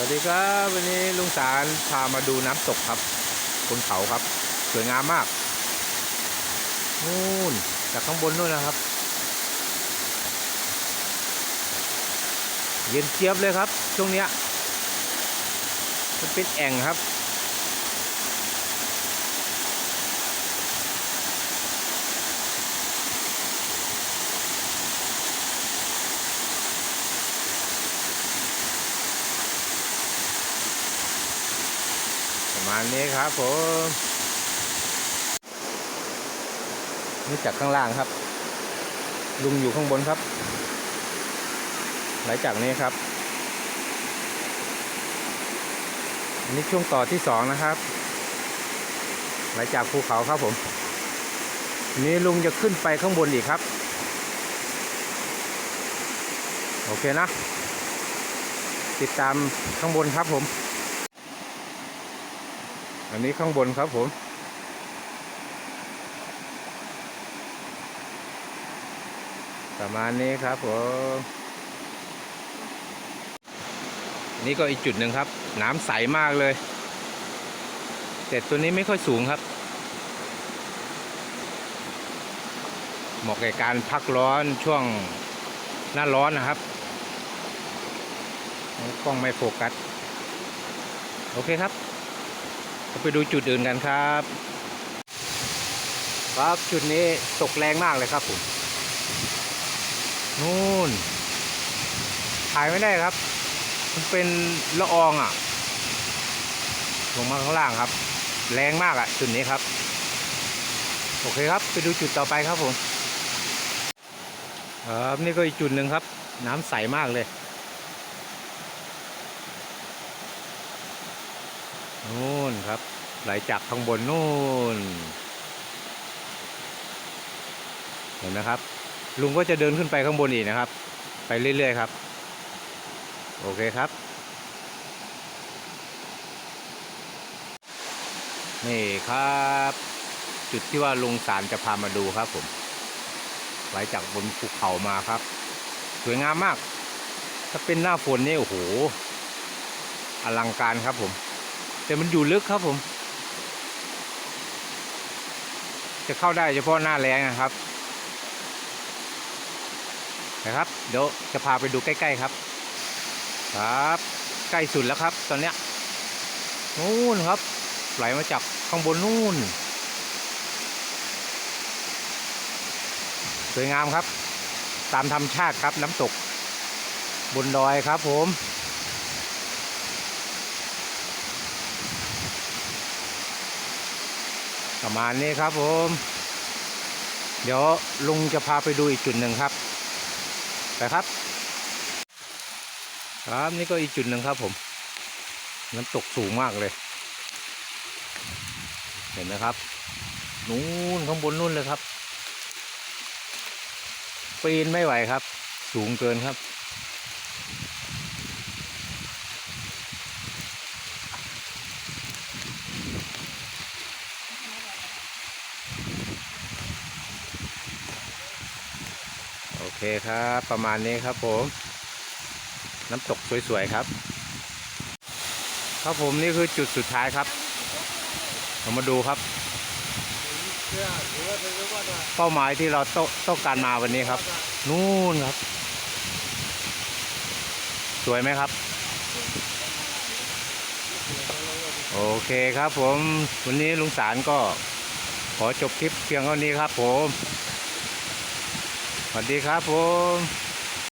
วัสดีครับวันนี้ลุงสารพามาดูน้ำตกครับบนเขาครับ สวยงามมากนู่นจากข้างบนนู่นนะครับ เย็นเจี๊ยบเลยครับ ช่วงเนี้ยมันเป็นแอ่งครับ มาณนี้ครับผมนี่จากข้างล่างครับ ลุงอยู่ข้างบนครับไหลจากนี้ครับอันนี้ช่วงต่อที่สองนะครับไหลจากภูเขาครับผม นี้ลุงจะขึ้นไปข้างบนอีกครับ โอเคนะ ติดตามข้างบนครับผม อันนี้ข้างบนครับผมประมาณนี้ครับผมนี่ก็อีกจุดหนึ่งครับ น้ำใสมากเลยแต่ตัวนี้ไม่ค่อยสูงครับ เหมาะแก่การพักร้อนช่วงหน้าร้อนนะครับกล้องไม่โฟกัส โอเคครับ ไปดูจุดอื่นกันครับ ครับจุดนี้ตกแรงมากเลยครับผมนู่นถ่ายไม่ได้ครับ มันเป็นละอองอะ ลงมาข้างล่างครับ แรงมากอะ จุดนี้ครับ โอเคครับ ไปดูจุดต่อไปครับผมครับนี่ก็อีกจุดหนึ่งครับ น้ำใสมากเลย นู่นครับ ไหลจากข้างบนนู่น เห็นนะครับ ลุงก็จะเดินขึ้นไปข้างบนอีกนะครับ ไปเรื่อยๆครับ โอเคครับ นี่ครับ จุดที่ว่าลุงสารจะพามาดูครับผม ไหลจากบนภูเขามาครับ สวยงามมาก ถ้าเป็นหน้าฝนนี่โอ้โห อลังการครับผม แต่มันอยู่ลึกครับผม จะเข้าได้เฉพาะหน้าแรงนะครับนะครับเดี๋ยวจะพาไปดูใกล้ ๆครับ ครับ ใกล้สุดแล้วครับ ตอนเนี้ยนู่นครับ ไหลมาจากข้างบนนู่น สวยงามครับ ตามธรรมชาติครับน้ำตก บนดอยครับผม ประมาณนี้ครับผม เดี๋ยวลุงจะพาไปดูอีกจุดหนึ่งครับ ไปครับ ครับนี่ก็อีกจุดหนึ่งครับผม น้ำตกสูงมากเลย เห็นไหมครับ นู่นข้างบนนู่นเลยครับ ปีนไม่ไหวครับ สูงเกินครับ เคครับ ประมาณนี้ครับผม น้ำตกสวยๆครับ ครับผมนี่คือจุดสุดท้ายครับเรามาดูครับ เป้าหมายที่เราตต้องการมาวันนี้ครับ นู่นครับ สวยไหมครับ โอเคครับผม วันนี้ลุงสารก็ขอจบคลิปเพียงเท่านี้ครับผม วัสดีครับผม